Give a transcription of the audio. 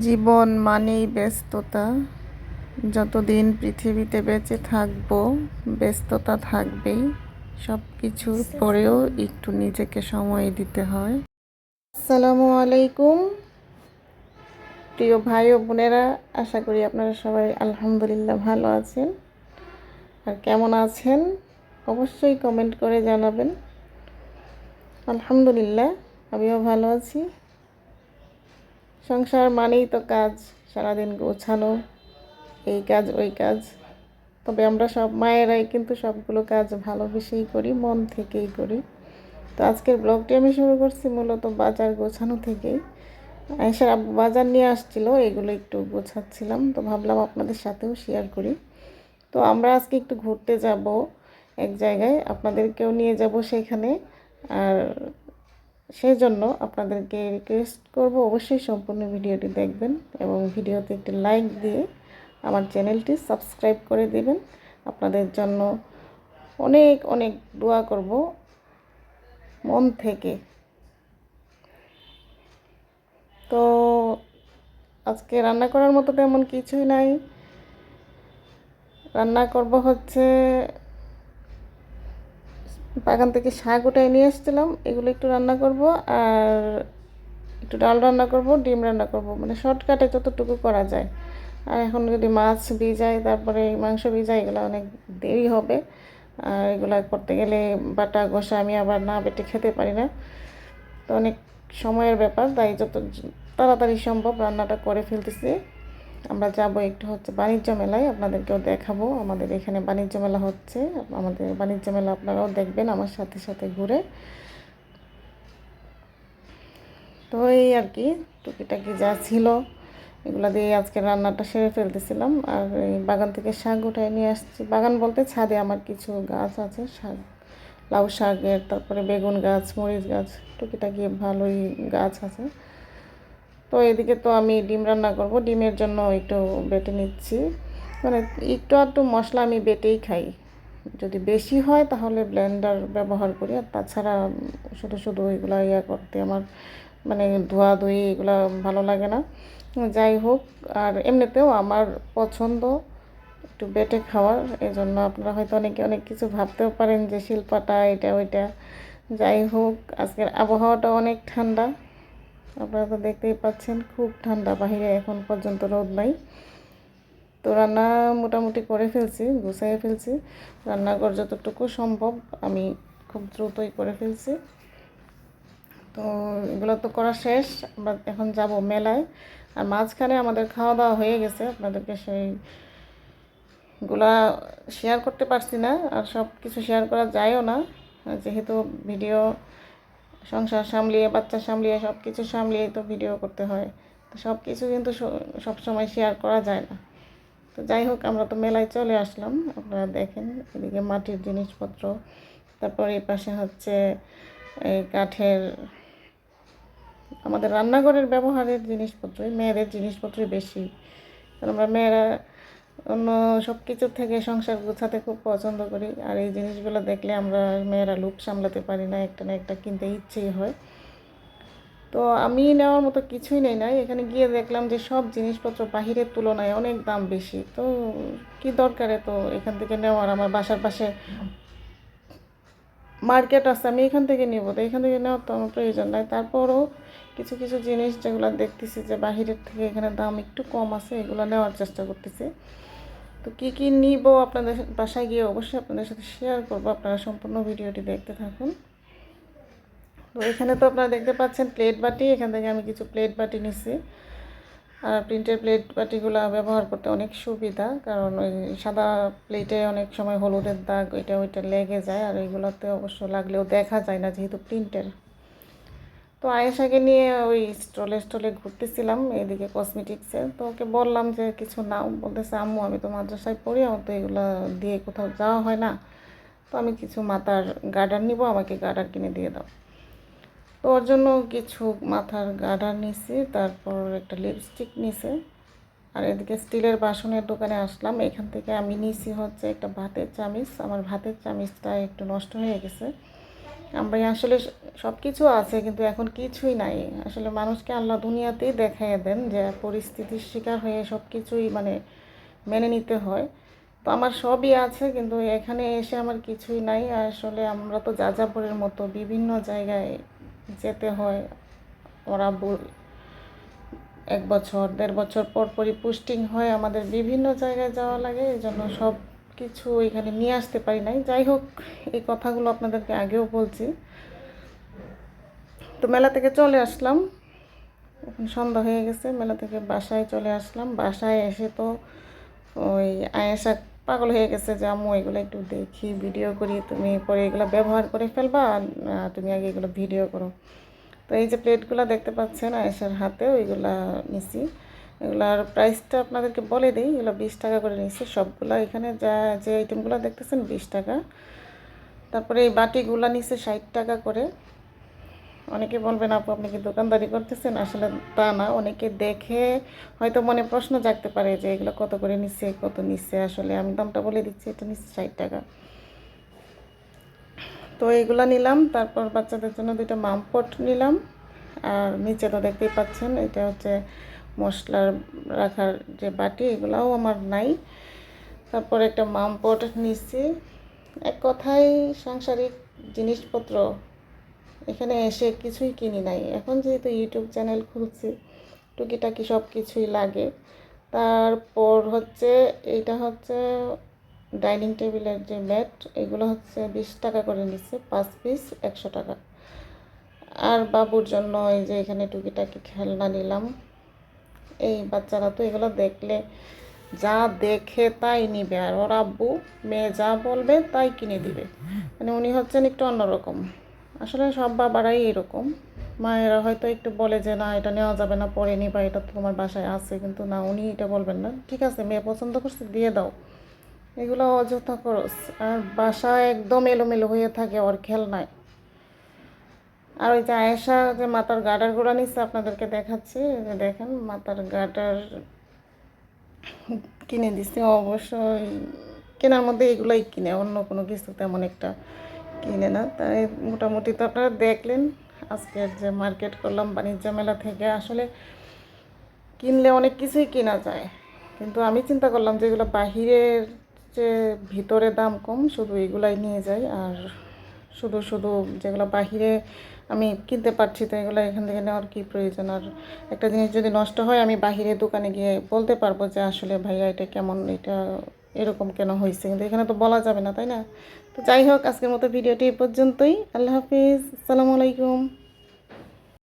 জীবন মানেই ব্যস্ততা। যতদিন পৃথিবীতে বেঁচে থাকব, ব্যস্ততা থাকবেই। সব কিছুর পরেও একটু নিজেকে সময় দিতে হয়। আসসালামু আলাইকুম। প্রিয় ভাই ও বোনেরা, আশা করি আপনারা সবাই আলহামদুলিল্লাহ ভালো আছেন। আর কেমন আছেন? অবশ্যই কমেন্ট করে জানাবেন। আলহামদুলিল্লাহ, আমিও ভালো আছি। সংসার মানেই তো কাজ, সারাদিন গোছানো, এই কাজ, ওই কাজ। তবে আমরা সব মায়েরাই কিন্তু সবগুলো কাজ ভালোবেসেই করি, মন থেকেই করি। তো আজকের ব্লগটি আমি শুরু করছি মূলত বাজার গোছানো থেকেই। আয়েশার আব্বু বাজার নিয়ে আসছিল, এগুলো একটু গোছাচ্ছিলাম, তো ভাবলাম আপনাদের সাথেও শেয়ার করি। তো আমরা আজকে একটু ঘুরতে যাব এক জায়গায়, আপনাদেরকেও নিয়ে যাব সেখানে। আর সেই জন্য আপনাদেরকে রিকোয়েস্ট করব, অবশ্যই সম্পূর্ণ ভিডিওটি দেখবেন এবং ভিডিওতে একটি লাইক দিয়ে আমার চ্যানেলটি সাবস্ক্রাইব করে দেবেন। আপনাদের জন্য অনেক অনেক দোয়া করব মন থেকে। তো আজকে রান্না করার মতো তেমন কিছুই নাই। রান্না করব হচ্ছে বাগান থেকে শাক উঠাই নিয়ে এসেছিলাম, এগুলো একটু রান্না করব আর একটু ডাল রান্না করব, ডিম রান্না করব মানে শর্টকাটে যতটুকু করা যায়। আর এখন যদি মাছ ভিজাই, তারপরে মাংস ভিজাই, এগুলো অনেক দেরি হবে। আর এগুলো করতে গেলে বাটা ঘষা আমি আবার না বেটে খেতে পারি না। তো অনেক সময়ের ব্যাপার, তাই যত তাড়াতাড়ি সম্ভব রান্নাটা করে ফেলতেছি। আমরা যাব একটু হচ্ছে বাণিজ্য মেলায়, আপনাদেরকেও দেখাবো আমাদের এখানে বাণিজ্য মেলা হচ্ছে। আমাদের বাণিজ্য মেলা আপনারাও দেখবেন আমার সাথে সাথে ঘুরে। তো এই আর কি, টুকিটাকি যা ছিল, এগুলো দিয়ে আজকে রান্নাটা সেরে ফেলতেছিলাম। আর এই বাগান থেকে শাক উঠায় নিয়ে আসছি। বাগান বলতে ছাদে আমার কিছু গাছ আছে, শাক, লাউ শাকের, তারপরে বেগুন গাছ, মরিচ গাছ, টুকিটাকি ভালোই গাছ আছে। তো এদিকে তো আমি ডিম রান্না করব, ডিমের জন্য একটু বেটে নিচ্ছি। মানে একটু একটু মশলা আমি বেটেই খাই। যদি বেশি হয় তাহলে ব্লেন্ডার ব্যবহার করি, আর তাছাড়া শুধু শুধু এগুলো ইয়া করতে আমার মানে ধোয়া ধুই এগুলো ভালো লাগে না। যাই হোক, আর এমনিতেও আমার পছন্দ একটু বেটে খাওয়ার এই জন্য আপনারা হয়তো অনেকে অনেক কিছু ভাবতেও পারেন যে শিল্পাটা, এটা, ওইটা। যাই হোক, আজকের আবহাওয়াটা অনেক ঠান্ডা। আপনারা তো দেখতেই পাচ্ছেন, খুব ঠান্ডা বাহিরে এখন পর্যন্ত রোদ নাই। তো রান্না মোটামুটি করে ফেলছি গুছাইয়ে ফেলছি। রান্নাঘর যতটুকু সম্ভব আমি খুব দ্রুতই করে ফেলছি। তো এগুলো তো করা শেষ, আমরা এখন যাব মেলায়। আর মাঝখানে আমাদের খাওয়া দাওয়া হয়ে গেছে, আপনাদেরকে সেই গুলা শেয়ার করতে পারছি না, আর সব কিছু শেয়ার করা যায়ও না। যেহেতু ভিডিও সংসার সামলিয়ে, বাচ্চা সামলিয়ে সব কিছু সামলিয়ে তো ভিডিও করতে হয়। তো সব কিছু কিন্তু সব সময় শেয়ার করা যায় না। তো যাই হোক, আমরা তো মেলায় চলে আসলাম। আপনারা দেখেন, এদিকে মাটির জিনিসপত্র, তারপর এই পাশে হচ্ছে এই কাঠের, আমাদের রান্নাঘরের ব্যবহারের জিনিসপত্রই, মেয়েদের জিনিসপত্রই বেশি। কারণ আমরা মেয়েরা অন্য সব কিছুর থেকে সংসার গোছাতে খুব পছন্দ করি। আর এই জিনিসগুলো দেখলে আমরা মেয়েরা লুপ সামলাতে পারি না, একটা না একটা কিনতে ইচ্ছেই হয়। তো আমি নেওয়ার মতো কিছুই নেই নাই। এখানে গিয়ে দেখলাম যে সব জিনিসপত্র বাহিরের তুলনায় অনেক দাম বেশি। তো কি দরকারে তো এখান থেকে নেওয়ার আমার বাসার পাশে মার্কেট আছে, আমি এখান থেকে নেব। তো এখান থেকে নেওয়ার তো আমার প্রয়োজন নাই। তারপরও কিছু কিছু জিনিস যেগুলো দেখতেছি যে বাহিরের থেকে এখানে দাম একটু কম আছে, এগুলো নেওয়ার চেষ্টা করতেছি। তো কী কী নিব আপনাদের বাসায় গিয়ে অবশ্যই আপনাদের সাথে শেয়ার করব, আপনারা সম্পূর্ণ ভিডিওটি দেখতে থাকুন। তো এখানে তো আপনারা দেখতে পাচ্ছেন প্লেট বাটি, এখান থেকে আমি কিছু প্লেট বাটি নিছি। আর প্রিন্টের প্লেট বাটিগুলো ব্যবহার করতে অনেক সুবিধা, কারণ ওই সাদা প্লেটে অনেক সময় হলুদের দাগ ওইটা ওইটা লেগে যায়, আর এইগুলোতে অবশ্য লাগলেও দেখা যায় না যেহেতু প্রিন্টের তো আয়েশাকে নিয়ে ওই স্টলে স্টলে ঘুরতেছিলাম, এদিকে কসমেটিক্সে তো ওকে বললাম যে, কিছু নাও। বলতেছে, আম্মু, আমি তো মাদ্রাসায় পড়ি, আমার তো এগুলো দিয়ে কোথাও যাওয়া হয় না। তো আমি কিছু মাথার গার্ডার নিব, আমাকে গার্ডার কিনে দিয়ে দাও। তো ওর জন্য কিছু মাথার গার্ডার নিছি, তারপর একটা লিপস্টিক নিছে। আর এদিকে স্টিলের বাসনের দোকানে আসলাম। এখান থেকে আমি নিছি হচ্ছে একটা ভাতের চামিচ। আমার ভাতের চামিচটা একটু নষ্ট হয়ে গেছে। আমরা আসলে সব কিছু আছে কিন্তু এখন কিছুই নাই। আসলে মানুষকে আল্লাহ দুনিয়াতেই দেখাইয়ে দেন যে পরিস্থিতির শিকার হয়ে সব কিছুই মানে মেনে নিতে হয়। তো আমার সবই আছে কিন্তু এখানে এসে আমার কিছুই নাই। আসলে আমরা তো যাযাবরের মতো বিভিন্ন জায়গায় যেতে হয়। ওরা এক বছর, দেড় বছর পর পরই পুস্টিং হয়। আমাদের বিভিন্ন জায়গায় যাওয়া লাগে এই জন্য সব কিছু এখানে নিয়ে আসতে পারি নাই। যাই হোক, এই কথাগুলো আপনাদেরকে আগেও বলছি। তো মেলা থেকে চলে আসলাম। এখন সন্ধ্যা হয়ে গেছে, মেলা থেকে বাসায় চলে আসলাম। বাসায় এসে তো ওই আয়েশা পাগল হয়ে গেছে যে, আম্মু, এগুলো একটু দেখি, ভিডিও করি। তুমি পরে এগুলো ব্যবহার করে ফেলবা তুমি আগে এগুলো ভিডিও করো। তো এই যে প্লেটগুলো দেখতে পাচ্ছেন আয়েশার হাতে, ওইগুলা নিছি। এগুলার প্রাইসটা আপনাদেরকে বলে দিই, এগুলো বিশ টাকা করে নিছি সবগুলো এখানে যা, যে আইটেমগুলো দেখতেছেন, বিশ টাকা। তারপরে এই বাটিগুলো নিছে ষাট টাকা করে। অনেকে বলবেন, আপু, আপনি কি দোকানদারি করতেছেন? আসলে তা না, অনেকে দেখে হয়তো মনে প্রশ্ন জাগতে পারে যে এগুলো কত করে নিচ্ছে, কত নিচ্ছে। আসলে আমি দামটা বলে দিচ্ছি, এটা নিচ্ছে ষাট টাকা। তো এগুলা নিলাম, তারপর বাচ্চাদের জন্য দুটো মামপট নিলাম। আর নিচে তো দেখতেই পাচ্ছেন, এটা হচ্ছে মশলার রাখার যে বাটি, এগুলাও আমার নাই। তারপর একটা মামপট নিচ্ছি এক কথায় সাংসারিক জিনিসপত্র এখানে এসে কিছুই কিনি নাই। এখন যেহেতু ইউটিউব চ্যানেল খুলছি, টুকিটাকি সব কিছুই লাগে। তারপর হচ্ছে, এইটা হচ্ছে ডাইনিং টেবিলের যে ম্যাট, এগুলো হচ্ছে বিশ টাকা করে নিচ্ছে পাঁচ পিস, একশো টাকা। আর বাবুর জন্য এই যে এখানে টুকিটাকি খেলনা নিলাম। এই বাচ্চারা তো এগুলো দেখলে যা দেখে তাই নিবে। আর ওর আব্বু, মেয়ে যা বলবে তাই কিনে দিবে। মানে উনি হচ্ছেন একটু অন্যরকম। আসলে সব বাবারাই এরকম। মায়েরা হয়তো একটু বলে যে, না, এটা নেওয়া যাবে না, পরে নিবা, এটা তো তোমার বাসায় আছে। কিন্তু না, উনি এটা বলবেন না। ঠিক আছে, মেয়ে পছন্দ করছে, দিয়ে দাও। এগুলো অযথা খরচ। আর বাসা একদম এলোমেলো হয়ে থাকে, ওর খেলনায়। আর ওই যে আয়েশা যে মাথার গার্ডারগুলো নিচ্ছে আপনাদেরকে দেখাচ্ছি যে দেখেন মাথার গার্ডার কিনে দিচ্ছে অবশ্যই কেনার মধ্যে এগুলোই কিনে, অন্য কোনো কিছু তেমন একটা কিনে না। তাই মোটামুটি তো আপনারা দেখলেন, আজকের যে মার্কেট করলাম বাণিজ্য মেলা থেকে, আসলে কিনলে অনেক কিছুই কেনা যায়। কিন্তু আমি চিন্তা করলাম যে এগুলো বাহিরের যে ভিতরে দাম কম, শুধু এগুলাই নিয়ে যাই, আর শুধু শুধু যেগুলো বাহিরে আমি কিনতে পারছি, তো এগুলো এখান থেকে নেওয়ার কী প্রয়োজন? আর একটা জিনিস যদি নষ্ট হয়, আমি বাহিরে দোকানে গিয়ে বলতে পারব যে, আসলে ভাইয়া, এটা কেমন? এটা এরকম কেন হয়েছে কিন্তু এখানে তো বলা যাবে না, তাই না? তো যাই হোক, আজকের মতো ভিডিওটি এ পর্যন্তই। আল্লাহ হাফিজ। আসসালামু আলাইকুম।